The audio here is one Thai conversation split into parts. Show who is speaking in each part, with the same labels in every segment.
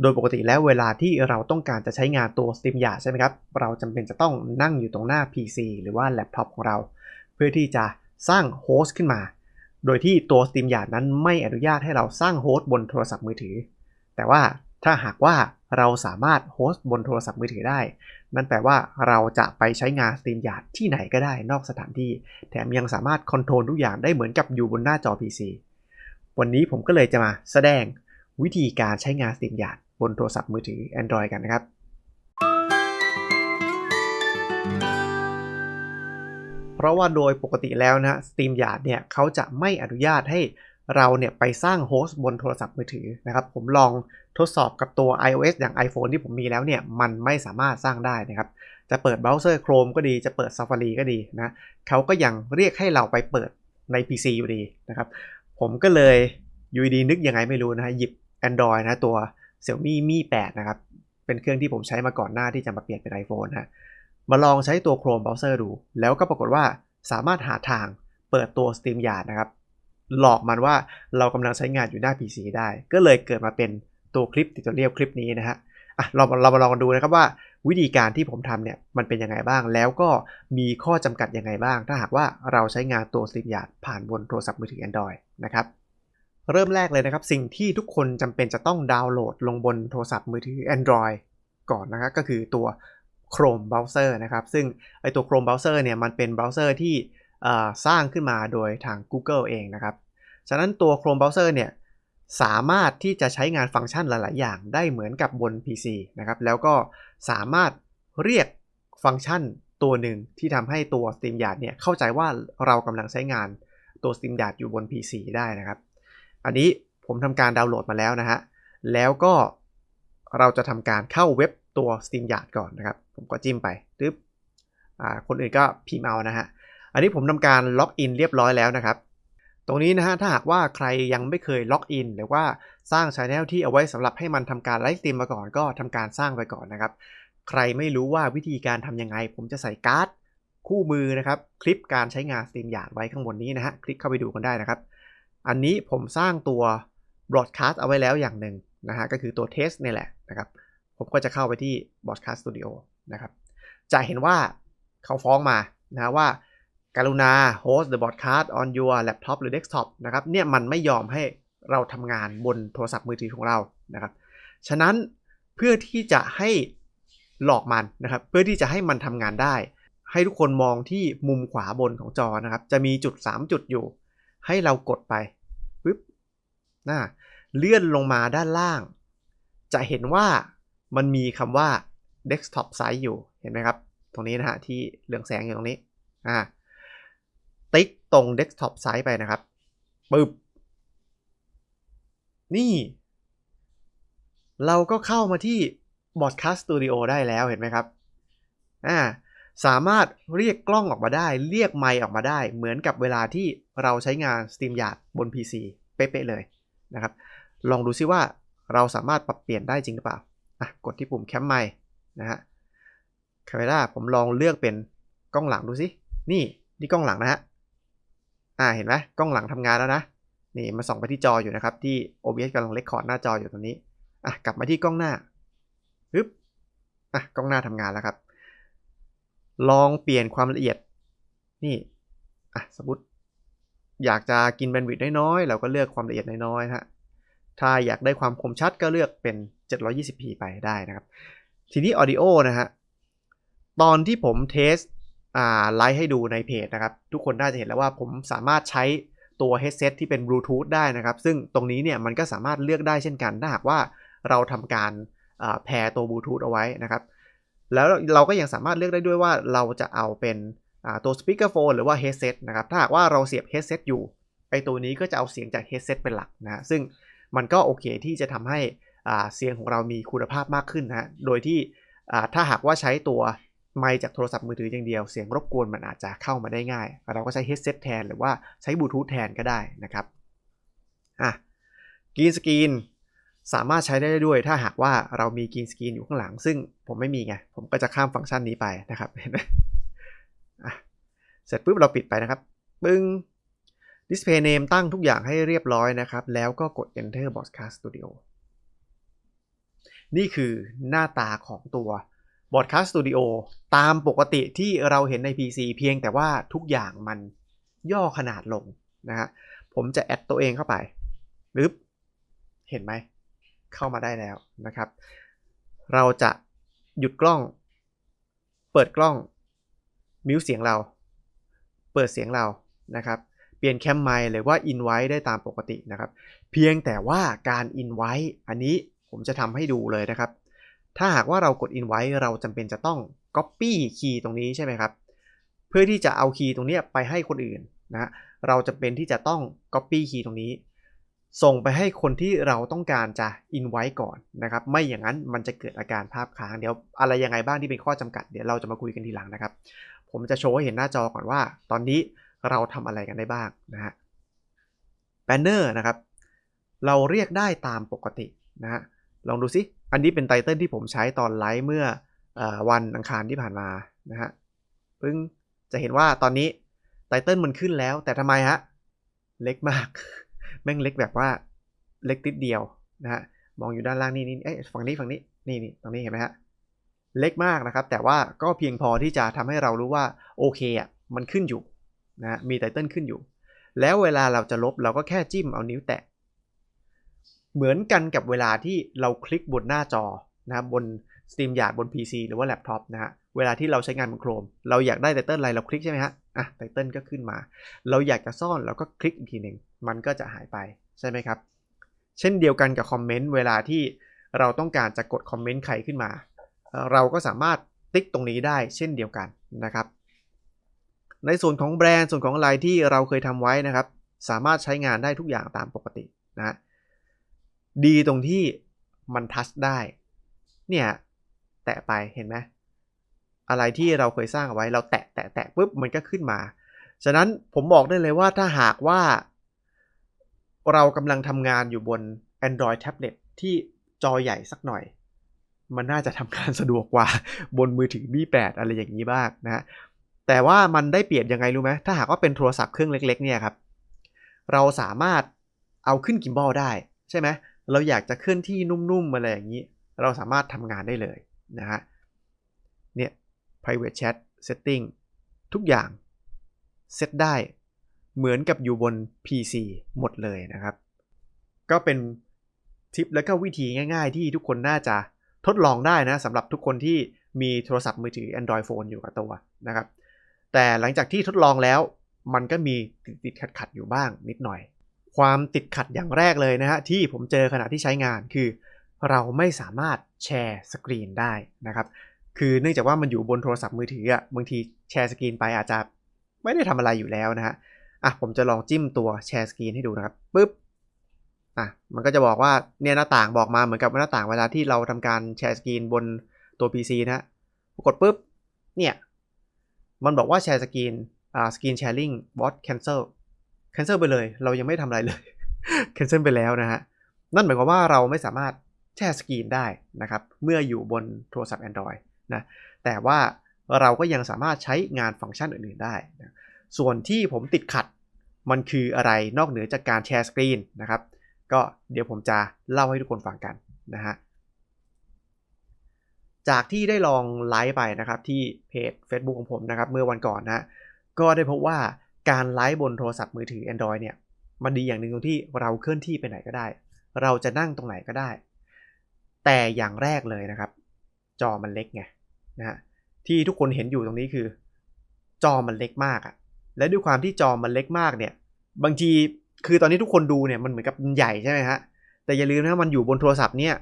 Speaker 1: โดยปกติแล้วเวลาที่เราต้องการจะใช้งานตัว StreamYard ใช่ไหมครับ เราจำเป็นจะต้องนั่งอยู่ตรงหน้า PC หรือว่าแล็ปท็อปของเรา เพื่อที่จะสร้างโฮสต์ขึ้นมา โดยที่ตัว StreamYard นั้นไม่อนุญาตให้เราสร้างโฮสต์บนโทรศัพท์มือถือ แต่ว่าถ้าหากว่าเราสามารถโฮสต์บนโทรศัพท์มือถือได้ นั่นแปลว่าเราจะไปใช้งาน StreamYard ที่ไหนก็ได้นอกสถานที่ แถมยังสามารถคอนโทรลทุกอย่างได้เหมือนกับอยู่บนหน้าจอ PC วันนี้ผมก็เลยจะมาแสดงวิธีการใช้งาน StreamYard บนโทรศัพท์มือถือ Android กันนะครับ เพราะว่าโดยปกติแล้วนะ StreamYard เนี่ยเขาจะไม่อนุญาตให้เราเนี่ยไปสร้างโฮสต์บนโทรศัพท์มือถือนะครับ ผมลองทดสอบกับตัว iOS อย่าง iPhone ที่ผมมีแล้วเนี่ยมันไม่สามารถสร้างได้นะครับ จะเปิดเบราว์เซอร์ Chrome ก็ดี จะเปิด Safari ก็ดีนะ เขาก็ยังเรียกให้เราไปเปิดใน PC อยู่ดีนะครับ ผมก็เลยยูดีนึกยังไงไม่รู้นะฮะ หยิบ Android นะตัว Xiaomi Mi 8 นะครับ เป็นเครื่องที่ผมใช้มาก่อนหน้าที่จะมาเปลี่ยนเป็น iPhone นะมาลองใช้ตัว Chrome Browser ดู แล้วก็ปรากฏว่าสามารถหาทางเปิดตัว Steam Yard นะครับ หลอกมันว่าเรากำลังใช้งานอยู่หน้า PC ได้ ก็เลยเกิดมาเป็นตัวคลิปติตัวเรียบคลิปนี้นะฮะอะเราเรามาลองกันดูนะครับว่าวิธีการที่ผมทำเนี่ยมันเป็นยังไงบ้าง แล้วก็มีข้อจำกัดยังไงบ้าง ถ้าหากว่าเราใช้งานตัว Steam Yard ผ่านบนโทรศัพท์มือถือ Android นะครับ เริ่มแรกเลยนะครับ สิ่งที่ทุกคนจำเป็นจะต้องดาวน์โหลดลงบนโทรศัพท์มือถือ Android ก่อนนะครับก็คือตัว Chrome Browser นะครับ ซึ่งไอตัว Chrome Browser เนี่ยมันเป็นเบราว์เซอร์ที่สร้างขึ้นมาโดยทาง Google เองนะครับ ฉะนั้นตัว Chrome Browser เนี่ยสามารถที่จะใช้งานฟังก์ชันหลาย ๆ อย่างได้เหมือนกับบน PC นะครับ แล้วก็สามารถเรียกฟังก์ชันตัวหนึ่งที่ทำให้ตัว StreamYard เนี่ยเข้าใจว่าเรากำลังใช้งานตัว StreamYard อยู่บน PC ได้นะครับ อันนี้ผมทำการดาวน์โหลดมาแล้วนะฮะ แล้วก็เราจะทำการเข้าเว็บตัว StreamYard ก่อนนะครับ ผมก็จิ้มไปตึ๊บอ่าคนอื่นก็พิมพ์เอานะฮะ อันนี้ผมทำการล็อกอินเรียบร้อยแล้วนะครับ ตรงนี้นะฮะ ถ้าหากว่าใครยังไม่เคยล็อกอินหรือว่าสร้างช anel ที่เอาไว้สำหรับให้มันทำการไลฟ์สตรีมมาก่อน ก็ทำการสร้างไปก่อนนะครับ ใครไม่รู้ว่าวิธีการทำยังไง ผมจะใส่การ์ดคู่มือนะครับ คลิปการใช้งาน StreamYard ไว้ข้างบนนี้นะฮะ คลิกเข้าไปดูกันได้นะครับ อันนี้ผมสร้างตัว broadcast เอาไว้แล้วอย่างหนึ่งนะฮะก็คือตัว test นี่แหละนะครับ ผมก็จะเข้าไปที่ broadcast studio นะครับจะเห็นว่าเขาฟ้องมานะว่าการุณา host the broadcast on your laptop หรือ desktop นะครับเนี่ยมันไม่ยอมให้เราทำงานบนโทรศัพท์มือถือของเรานะครับฉะนั้นเพื่อที่จะให้หลอกมันนะครับเพื่อที่จะให้มันทำงานได้ ให้ทุกคนมองที่มุมขวาบนของจอนะครับจะมีจุด 3 จุดอยู่ ให้เรากดไปปึ๊บนะเลื่อนลงมาด้านล่าง จะเห็นว่ามันมีคำว่า desktop size อยู่เห็นไหมครับ ตรงนี้นะฮะที่เรืองแสงอยู่ตรงนี้อ่าติ๊กตรง desktop size ไปนะครับปึ๊บนี่ เราก็เข้ามาที่ Broadcast Studio ได้แล้วเห็นไหมครับอ่า สามารถเรียกกล้องออกมาได้ เรียกไมค์ออกมาได้ เหมือนกับเวลาที่เราใช้งาน StreamYard บน PC เป๊ะๆเลยนะครับ ลองดูซิว่าเราสามารถปรับเปลี่ยนได้จริงหรือเปล่าอะกดที่ปุ่มแคมไมค์นะฮะคาเมราผมลองเลือกเป็นกล้องหลังดูสิ นี่นี่กล้องหลังนะฮะ อ่าเห็นไหมกล้องหลังทำงานแล้วนะ นี่มาส่องไปที่จออยู่นะครับ ที่ OBS กำลังเลคคอร์ดหน้าจออยู่ตรงนี้ อะกลับมาที่กล้องหน้าปึ๊บอะกล้องหน้าทำงานแล้วครับ ลองเปลี่ยนความละเอียด นี่อะสมมติอยากจะกินแบนด์วิดต์น้อยๆ เราก็เลือกความละเอียดน้อยๆฮะ ถ้าอยากได้ความคมชัดก็เลือกเป็น 720p ไปได้นะครับ ทีนี้ audio นะฮะ ตอนที่ผมเทสอ่าไลฟ์ให้ดูในเพจนะครับ ทุกคนน่าจะเห็นแล้วว่าผมสามารถใช้ตัว headset ที่เป็นบลูทูธได้นะครับ ซึ่งตรงนี้เนี่ยมันก็สามารถเลือกได้เช่นกัน ถ้าหากว่าเราทำการแพร์ตัวบลูทูธเอาไว้นะครับ แล้วเราก็ยังสามารถเลือกได้ด้วยว่าเราจะเอาเป็นตัว speakerphone หรือว่า headset นะครับ ถ้าหากว่าเราเสียบ headset อยู่ ไอตัวนี้ก็จะเอาเสียงจาก headset เป็นหลักนะ ซึ่งมันก็โอเคที่จะทำให้เสียงของเรามีคุณภาพมากขึ้นนะ โดยที่ถ้าหากว่าใช้ตัวไมค์จากโทรศัพท์มือถืออย่างเดียว เสียงรบกวนมันอาจจะเข้ามาได้ง่าย เราก็ใช้ headset แทนหรือว่าใช้บลูทูธแทนก็ได้นะครับ อะกรีนสกรีน สามารถใช้ได้ด้วยถ้าหากว่าเรามีกรีนสกรีนอยู่ข้างหลัง ซึ่งผมไม่มีไง ผมก็จะข้ามฟังก์ชันนี้ไปนะครับเห็นไหมเสร็จปุ๊บเราปิดไปนะครับปึ้ง Display Name ตั้งทุกอย่างให้เรียบร้อยนะครับ แล้วก็กด Enter Broadcast Studio นี่คือหน้าตาของตัว Broadcast Studio ตามปกติที่เราเห็นใน PC เพียงแต่ว่าทุกอย่างมันย่อขนาดลงนะฮะผมจะแอดตัวเองเข้าไปปึ๊บเห็นไหม เข้ามาได้แล้วนะครับ เราจะหยุดกล้อง เปิดกล้อง มิวเสียงเรา เปิดเสียงเรานะครับ เปลี่ยนแคมไมค์หรือว่าอินไว้ได้ตามปกตินะครับ เพียงแต่ว่าการอินไว้อันนี้ผมจะทำให้ดูเลยนะครับ ถ้าหากว่าเรากดอินไว้เราจำเป็นจะต้อง Copy คีย์ตรงนี้ใช่ไหมครับ เพื่อที่จะเอาคีย์ตรงนี้ไปให้คนอื่นนะ เราจะเป็นที่จะต้อง Copy คีย์ตรงนี้ ส่งไปให้คนที่เราต้องการจะอินไว้ก่อนนะครับ ไม่อย่างนั้นมันจะเกิดอาการภาพค้างเดี๋ยวอะไรยังไงบ้างที่เป็นข้อจำกัดเดี๋ยวเราจะมาคุยกันทีหลังนะครับ ผมจะโชว์ให้เห็นหน้าจอก่อนว่า ตอนนี้เราทำอะไรกันได้บ้างนะฮะแบนเนอร์นะครับ เราเรียกได้ตามปกตินะฮะลองดูซิอันนี้เป็นไตเติลที่ผมใช้ตอนไลฟ์เมื่ออวันอังคารที่ผ่านมานะฮะเพิ่งจะเห็นว่าตอนนี้ไตเติลมันขึ้นแล้ว แต่ทำไมฮะเล็กมาก แม่งเล็กแบบว่าเล็กติดเดียวนะฮะมองอยู่ด้านล่างนี่นี่เอ้ยฝั่งนี้ฝั่งนี้นี่นี่ตรงนี้เห็นไหมฮะเล็กมากนะครับ แต่ว่าก็เพียงพอที่จะทำให้เรารู้ว่าโอเคอะมันขึ้นอยู่นะมีไตเติลขึ้นอยู่ แล้วเวลาเราจะลบเราก็แค่จิ้มเอานิ้วแตะเหมือนกันกับเวลาที่เราคลิกบนหน้าจอนะครับบน StreamYard บน PC หรือว่าแล็ปท็อปนะฮะเวลาที่เราใช้งานบน Chrome เราอยากได้ไตเติลอะไรเราคลิกใช่ไหมฮะ อะไตเติลก็ขึ้นมา เราอยากจะซ่อนเราก็คลิกอีกทีหนึ่งมันก็จะหายไปใช่ไหมครับ เช่นเดียวกันกับคอมเมนต์เวลาที่เราต้องการจะกดคอมเมนต์ใครขึ้นมา เราก็สามารถติ๊กตรงนี้ได้เช่นเดียวกันนะครับ ในส่วนของแบรนด์ส่วนของอะไรที่เราเคยทำไว้นะครับ สามารถใช้งานได้ทุกอย่างตามปกตินะดีตรงที่มันทัชได้ เนี่ย แตะไปเห็นไหมอะไรที่เราเคยสร้างเอาไว้เราแตะ แตะแตะปุ๊บมันก็ขึ้นมา ฉะนั้นผมบอกได้เลยว่าถ้าหากว่า เรากำลังทำงานอยู่บน Android Tablet ที่จอใหญ่สักหน่อย มันน่าจะทำงานสะดวกกว่าบนมือถือ B8 อะไรอย่างนี้บ้างนะแต่ว่ามันได้เปรียบยังไงรู้ไหมถ้าหากว่าเป็นโทรศัพท์เครื่องเล็ก ๆ เนี่ยครับ เราสามารถเอาขึ้นกิมบอลได้ใช่ไหมเราอยากจะเคลื่อนที่นุ่มๆอะไรอย่างนี้ เราสามารถทำงานได้เลยนะฮะเนี่ย private chat setting ทุกอย่างเซตได้เหมือนกับอยู่บน PC หมดเลยนะครับ ก็เป็นทิปและก็วิธีง่ายๆ ที่ทุกคนน่าจะทดลองได้นะสำหรับทุกคนที่มีโทรศัพท์มือถือ Android Phone อยู่กับตัวนะครับ แต่หลังจากที่ทดลองแล้ว มันก็มีติดๆขัดอยู่บ้างนิดหน่อย ความติดขัดอย่างแรกเลยนะฮะที่ผมเจอขณะที่ใช้งานคือ เราไม่สามารถแชร์สกรีนได้นะครับ คือเนื่องจากว่ามันอยู่บนโทรศัพท์มือถืออะบางทีแชร์สกรีนไปอาจจะไม่ได้ทำอะไรอยู่แล้วนะฮะอะผมจะลองจิ้มตัวแชร์สกรีนให้ดูนะครับปุ๊บอะมันก็จะบอกว่าเนี่ยหน้าต่างบอกมาเหมือนกับหน้าต่างเวลาที่เราทำการแชร์สกรีนบนตัว PC นะฮะกดปุ๊บเนี่ยมันบอกว่าแชร์สกรีนอ่าสกรีนแชร์ลิงบอสแคนเซิลแคนเซิลไปเลย เรายังไม่ทำอะไรเลยแคนเซิลไปแล้วนะฮะนั่นหมายความว่าเราไม่สามารถแชร์สกรีนได้นะครับ เมื่ออยู่บนโทรศัพท์ Android นะแต่ว่าเราก็ยังสามารถใช้งานฟังก์ชันอื่นๆได้นะส่วนที่ผมติดขัดมันคืออะไรนอกเหนือจากการแชร์สกรีนนะครับก็เดี๋ยวผมจะเล่าให้ทุกคนฟังกันนะฮะจากที่ได้ลองไลฟ์ไปนะครับที่เพจ Facebook ของผมนะครับเมื่อวันก่อนนะก็ได้พบว่าการไลฟ์บนโทรศัพท์มือถือ Android เนี่ยมันดีอย่างหนึ่งตรงที่เราเคลื่อนที่ไปไหนก็ได้ เราจะนั่งตรงไหนก็ได้ แต่อย่างแรกเลยนะครับ จอมันเล็กไง นะฮะที่ทุกคนเห็นอยู่ตรงนี้คือ จอมันเล็กมากอะและด้วยความที่จอมันเล็กมากเนี่ย บางทีคือตอนนี้ทุกคนดูเนี่ยมันเหมือนกับใหญ่ใช่ไหมฮะแต่อย่าลืมนะมันอยู่บนโทรศัพท์เนี่ย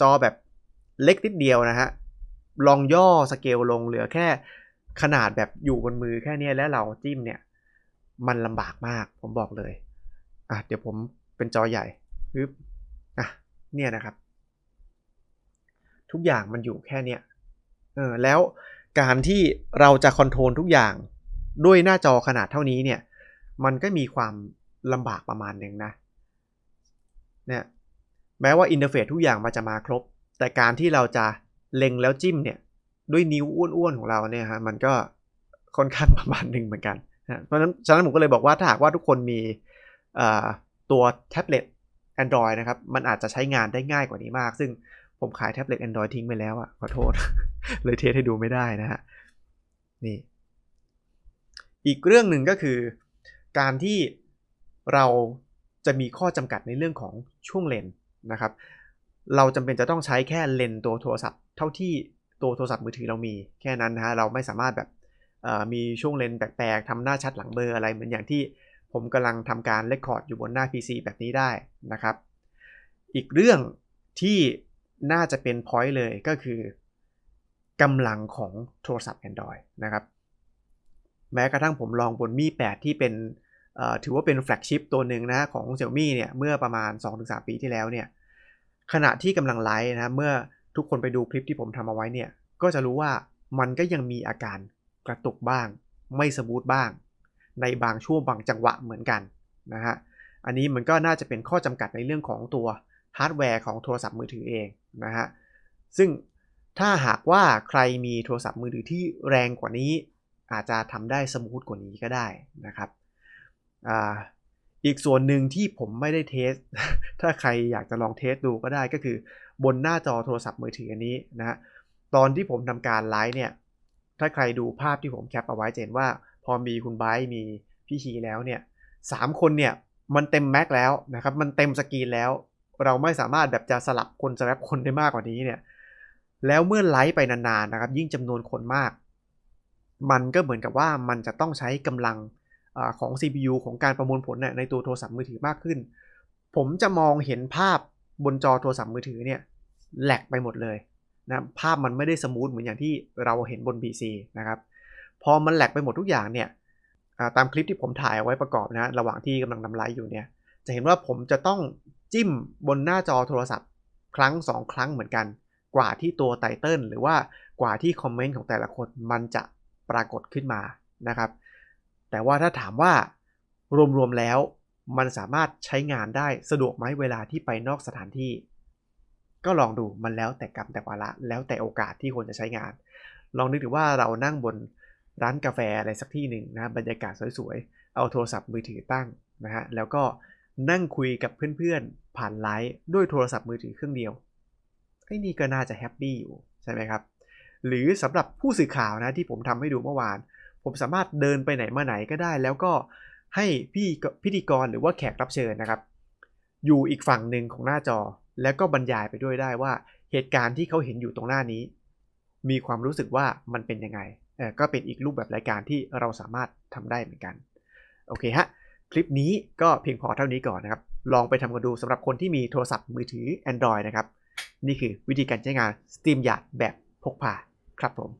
Speaker 1: จอแบบเล็กนิดเดียวนะฮะลองย่อสเกลลงเหลือแค่ขนาดแบบอยู่บนมือแค่นี้แล้วเราจิ้มเนี่ย มันลำบากมากผมบอกเลยอะเดี๋ยวผมเป็นจอใหญ่ปึ๊บอะเนี่ยนะครับ ทุกอย่างมันอยู่แค่เนี้ย เออแล้วการที่เราจะคอนโทรลทุกอย่างด้วยหน้าจอขนาดเท่านี้เนี่ย มันก็มีความลำบากประมาณหนึ่งนะเนี่ยแม้ว่าอินเทอร์เฟซทุกอย่างมันจะมาครบ แต่การที่เราจะเล็งแล้วจิ้มเนี่ย ด้วยนิ้วอ้วนๆของเราเนี่ยฮะมันก็ค่อนข้างประมาณหนึ่งเหมือนกันนะเพราะฉะนั้นฉะนั้นผมก็เลยบอกว่าถ้าหากว่าทุกคนมีตัวแท็บเล็ต Android นะครับ มันอาจจะใช้งานได้ง่ายกว่านี้มาก ซึ่ง ผมขายแท็บเล็ต Android ทิ้งไปแล้วอะ ขอโทษ เลยเทสให้ดูไม่ได้นะฮะ นี่ อีกเรื่องหนึ่งก็คือ การที่เราจะมีข้อจำกัดในเรื่องของช่วงเลนนะครับ เราจำเป็นจะต้องใช้แค่เลนตัวโทรศัพท์ เท่าที่ตัวโทรศัพท์มือถือเรามีแค่นั้นนะฮะ เราไม่สามารถแบบมีช่วงเลนแปลกๆทำหน้าชัดหลังเบลออะไรเหมือนอย่างที่ผมกำลังทำการเลคคอร์ดอยู่บนหน้า PC แบบนี้ได้นะครับ อีกเรื่องที่ น่าจะเป็นพอยต์เลยก็คือกำลังของโทรศัพท์ Android นะครับ แม้กระทั่งผมลองบนมี8ที่เป็นถือว่าเป็นแฟลกชิพตัวหนึ่งนะของ Xiaomi เนี่ย เมื่อประมาณ 2-3 ปีที่แล้วเนี่ย ขณะที่กำลังไลฟ์นะเมื่อทุกคนไปดูคลิปที่ผมทำเอาไว้เนี่ย ก็จะรู้ว่ามันก็ยังมีอาการกระตุกบ้าง ไม่สมูทบ้าง ในบางช่วงบางจังหวะเหมือนกันนะฮะ อันนี้มันก็น่าจะเป็นข้อจำกัดในเรื่องของตัว ฮาร์ดแวร์ของโทรศัพท์มือถือเองนะฮะ ซึ่งถ้าหากว่าใครมีโทรศัพท์มือถือที่แรงกว่านี้ อาจจะทำได้สมูทกว่านี้ก็ได้นะครับออีกส่วนหนึ่งที่ผมไม่ได้เทส ถ้าใครอยากจะลองเทสดูก็ได้ก็คือบนหน้าจอโทรศัพท์มือถืออันนี้นะฮะตอนที่ผมทำการไลฟ์เนี่ย ถ้าใครดูภาพที่ผมแคปเอาไว้จะเห็นว่าพอมีคุณไบร์มีพี่ชีแล้วเนี่ยสามคนเนี่ยมันเต็มแม็กแล้วนะครับ มันเต็มสกรีนแล้ว เราไม่สามารถแบบจะสลับคนสลับคนได้มากกว่านี้เนี่ยแล้วเมื่อไลฟ์ไปนานๆนะครับ ยิ่งจำนวนคนมาก มันก็เหมือนกับว่ามันจะต้องใช้กำลังอของ CPU ของการประมวลผลในตัวโทรศัพท์มือถือมากขึ้น ผมจะมองเห็นภาพบนจอโทรศัพท์มือถือเนี่ยแหลกไปหมดเลยนะภาพมันไม่ได้สมูทเหมือนอย่างที่เราเห็นบน PC นะครับพอมันแหลกไปหมดทุกอย่างเนี่ยตามคลิปที่ผมถ่ายเอาไว้ประกอบนะระหว่างที่กำลังทำไลฟ์อยู่เนี่ยจะเห็นว่าผมจะต้อง จิ้มบนหน้าจอโทรศัพท์ ครั้ง 2 ครั้งเหมือนกัน กว่าที่ตัวไตเติลหรือว่ากว่าที่คอมเมนต์ของแต่ละคนมันจะปรากฏขึ้นมานะครับ แต่ว่าถ้าถามว่ารวมๆแล้วมันสามารถใช้งานได้สะดวกไหมเวลาที่ไปนอกสถานที่ ก็ลองดูมันแล้วแต่กรรมแต่วาระแล้วแต่โอกาสที่ควรจะใช้งาน ลองนึกถึงว่าเรานั่งบนร้านกาแฟอะไรสักที่หนึ่งนะบรรยากาศสวยๆ เอาโทรศัพท์มือถือตั้งนะฮะแล้วก็ นั่งคุยกับเพื่อนๆ ผ่านไลฟ์ด้วยโทรศัพท์มือถือเครื่องเดียวไอ้นี่ก็น่าจะแฮปปี้อยู่ใช่ไหมครับ หรือสำหรับผู้สื่อข่าวนะที่ผมทำให้ดูเมื่อวาน ผมสามารถเดินไปไหนมาไหนก็ได้ แล้วก็ให้พี่พิธีกรหรือว่าแขกรับเชิญนะครับ อยู่อีกฝั่งหนึ่งของหน้าจอ แล้วก็บรรยายไปด้วยได้ว่าเหตุการณ์ที่เขาเห็นอยู่ตรงหน้านี้ มีความรู้สึกว่ามันเป็นยังไงก็เป็นอีกรูปแบบรายการที่เราสามารถทำได้เหมือนกัน โอเคฮะ คลิปนี้ก็เพียงพอเท่านี้ก่อนนะครับ ลองไปทำกันดูสำหรับคนที่มีโทรศัพท์มือถือ Android นะครับ นี่คือวิธีการใช้งาน SteamYard แบบพกพาครับผม